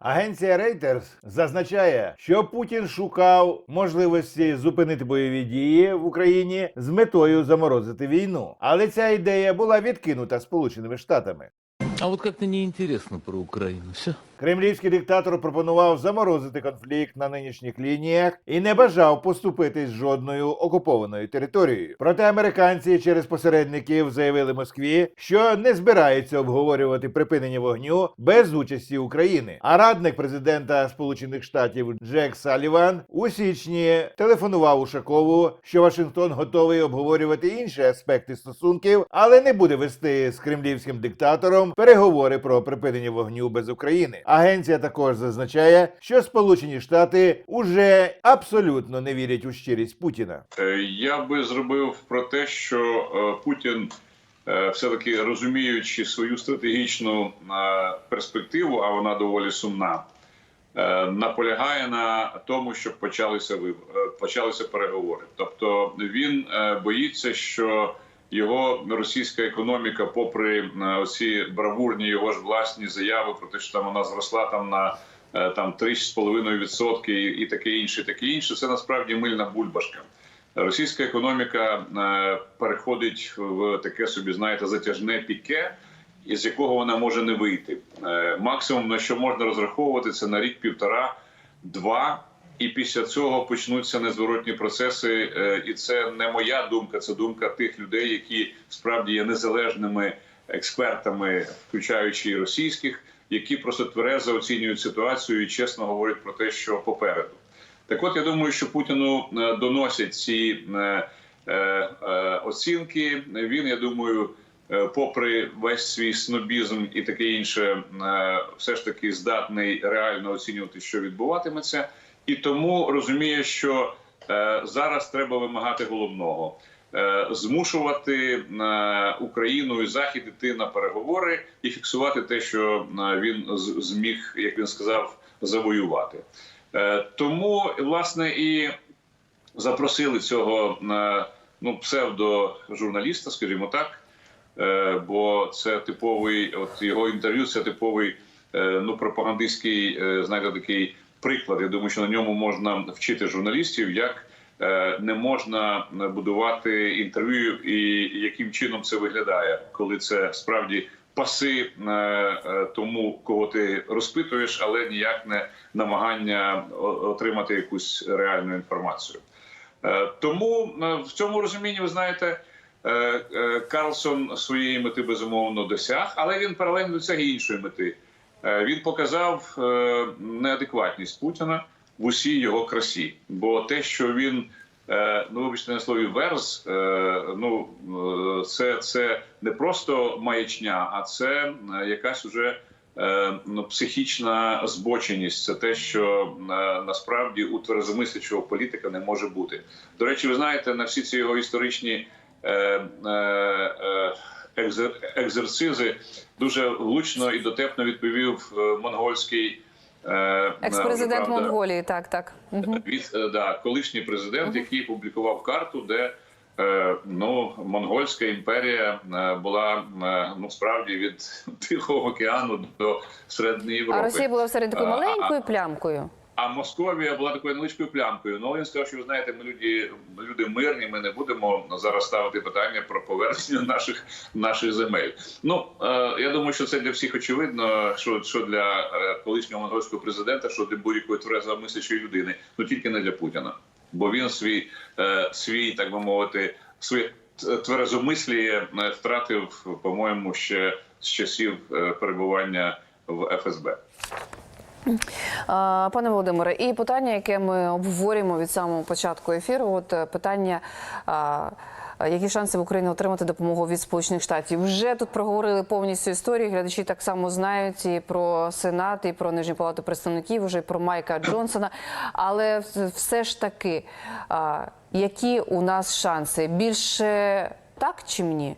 Агенція Reuters зазначає, що Путін шукав можливості зупинити бойові дії в Україні з метою заморозити війну, але ця ідея була відкинута Сполученими Штатами. А вот как-то неинтересно про Украину. Все. Кремлівський диктатор пропонував заморозити конфлікт на нинішніх лініях і не бажав поступитись жодною окупованою територією. Проте американці через посередників заявили Москві, що не збираються обговорювати припинення вогню без участі України. А радник президента Сполучених Штатів Джек Саліван у січні телефонував Ушакову, що Вашингтон готовий обговорювати інші аспекти стосунків, але не буде вести з кремлівським диктатором переговори про припинення вогню без України. Агенція також зазначає, що Сполучені Штати уже абсолютно не вірять у щирість Путіна. Е, Я би зробив про те, що е, Путін, е, все-таки розуміючи свою стратегічну перспективу, а вона доволі сумна, наполягає на тому, щоб почалися почалися переговори. Тобто він боїться, що його російська економіка, попри е, оці бравурні його ж власні заяви про те, що там вона зросла там на е, там 3,5% і, таке інше, таке інше, це насправді мильна бульбашка. Російська економіка е, переходить в таке собі, знаєте, затяжне піке, із якого вона може не вийти. Максимум на що можна розраховувати, це на рік півтора, два. І після цього почнуться незворотні процеси. Е, і це не моя думка, це думка тих людей, які справді є незалежними експертами, включаючи і російських, які просто тверезо оцінюють ситуацію і чесно говорять про те, що попереду. Так от я думаю, що Путіну е, доносять ці е, оцінки. Він, я думаю, попри весь свій снобізм і таке інше, все ж таки здатний реально оцінювати, що відбуватиметься, і тому розуміє, що е, зараз треба вимагати головного. е, Змушувати е, Україну і Захід іти на переговори і фіксувати те, що він зміг, як він сказав, завоювати. Тому власне і запросили цього ну псевдожурналіста, скажімо так. Бо це типовий, от його інтерв'ю, це типовий ну пропагандистський, знаєте, такий приклад. Я думаю, що на ньому можна вчити журналістів, як е, не можна будувати інтерв'ю, і яким чином це виглядає, коли це справді паси е, е, тому, кого ти розпитуєш, але ніяк не намагання отримати якусь реальну інформацію. Тому в цьому розумінні, ви знаєте, Карлсон своєї мети безумовно досяг, але він паралельно досяг іншої мети. Е, Він показав е, неадекватність Путіна в усій його красі. Бо те, що він, е, ну вибачте на слові верз, ну це, це не просто маячня, а це якась уже ну, психічна збоченість. Це те, що насправді у тверезомислячого політика не може бути. До речі, ви знаєте, на всі ці його історичні екзерцизи дуже влучно і дотепно відповів е, монгольський. е, Екс-президент Монголії, так, так. Від е, да, колишній президент, який публікував карту, де ну монгольська імперія була ну справді від Тихого океану до середини Європи. А Росія була всередині такою А, а, плямкою. А Московія була такою невеличкою плямкою. Ну він сказав, що ви знаєте, ми люди, люди мирні. Ми не будемо зараз ставити питання про повернення наших наших земель. Ну е, я думаю, що це для всіх очевидно. Що що для е, колишнього монгольського президента, що для будь-якої тверезо мислячої людини, ну тільки не для Путіна, бо він свій е, свій, так би мовити, своє тверезомисліє е, втратив, по-моєму, ще з часів е, перебування в ФСБ. Пане Володимире, і питання, яке ми обговорюємо від самого початку ефіру, от е, питання. Які шанси в Україні отримати допомогу від Сполучених Штатів? Вже тут проговорили повністю історію. Глядачі так само знають і про Сенат, і про Нижню палату представників, вже і про Майка Джонсона. Але все ж таки, які у нас шанси? Більше так чи ні?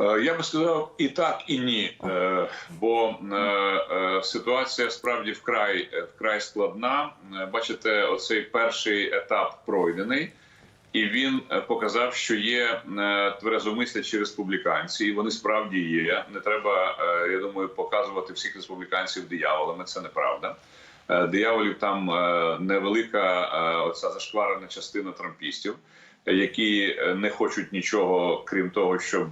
Е, Я би сказав і так, і ні, Е, бо е, ситуація справді вкрай вкрай складна. Бачите, оцей перший етап пройдений. і він показав, що є тверезомислячі республіканці, і вони справді є. Не треба, я думаю, показувати всіх республіканців дияволами. Це неправда. Е, Дияволів там е, невелика е, оця зашкварена частина трампістів, які не хочуть нічого крім того, щоб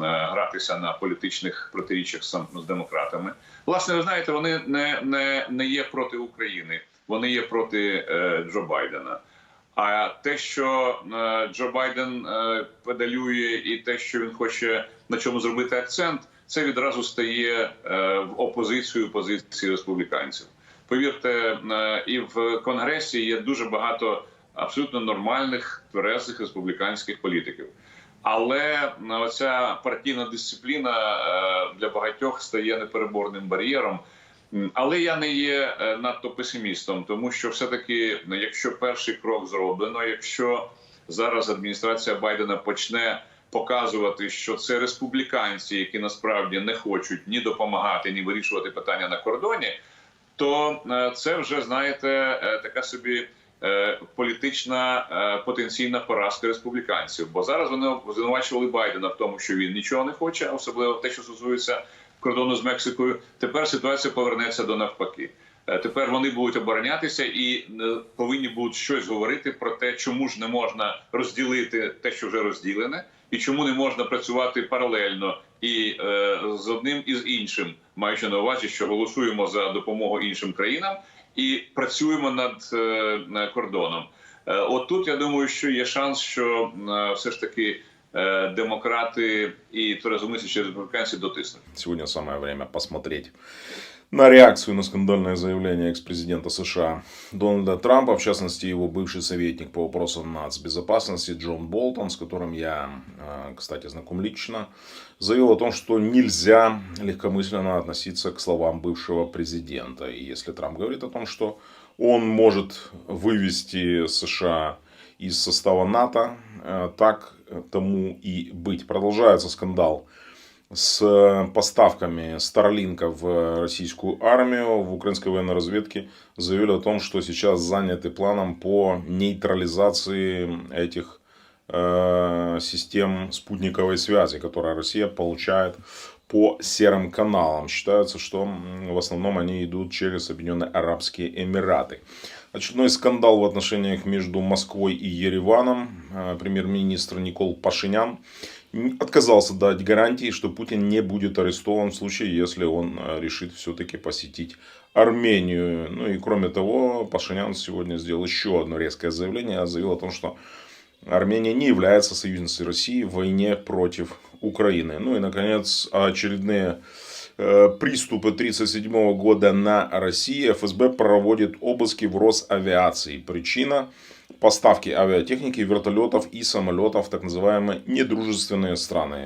гратися на політичних протиріччях з демократами. Власне, ви знаєте, вони не, не, не є проти України, вони є проти Джо Байдена. А те, що Джо Байден педалює, і те, що він хоче на чому зробити акцент, це відразу стає в опозицію позиції республіканців. Повірте, е, і в конгресі є дуже багато абсолютно нормальних тверезих республіканських політиків. Але е, оця партійна дисципліна е, для багатьох стає непереборним бар'єром. Але я не є надто песимістом, тому що все-таки, ну, якщо перший крок зроблено, якщо зараз адміністрація Байдена почне показувати, що це республіканці, які насправді не хочуть ні допомагати, ні вирішувати питання на кордоні, то е, це вже знаєте е, така собі е, політична потенційна поразка республіканців. Бо зараз вони звинувачували Байдена в тому, що він нічого не хоче, особливо те, що стосується кордону з Мексикою. Тепер ситуація повернеться до навпаки. Е, Тепер вони будуть оборонятися і е, повинні будуть щось говорити про те, чому ж не можна розділити те, що вже розділене, і чому не можна працювати паралельно і е, з одним і з іншим, маючи на увазі, що голосуємо за допомогу іншим країнам і працюємо над е, кордоном. Е, От тут я думаю, що є шанс, що е, все ж таки е, демократи і тверезомислячі республіканці дотиснуть. Сегодня самое время посмотреть на реакцию на скандальное заявление экс-президента США Дональда Трампа, в частности, его бывший советник по вопросам нацбезопасности Джон Болтон, с которым я, э, кстати, знаком лично, заявил о том, что нельзя легкомысленно относиться к словам бывшего президента. И если Трамп говорит о том, что он может вывести США из состава НАТО, э, так тому и быть. Продолжается скандал с поставками Старлинка в российскую армию, в украинской военной разведке заявили о том, что сейчас заняты планом по нейтрализации этих э, систем спутниковой связи, которые Россия получает по серым каналам. Считается, что в основном они идут через Объединенные Арабские Эмираты. Очередной скандал в отношениях между Москвой и Ереваном. Э, Премьер-министр Никол Пашинян отказался дать гарантии, что Путин не будет арестован в случае, если он э, решит все-таки посетить Армению. Ну и кроме того, Пашинян сегодня сделал еще одно резкое заявление. Заявил о том, что Армения не является союзницей России в войне против Украины. Ну и, наконец, очередные э, приступы 1937 года на России. ФСБ проводит обыски в Росавиации. Причина – поставки авиатехники, вертолетов и самолетов в так называемые недружественные страны.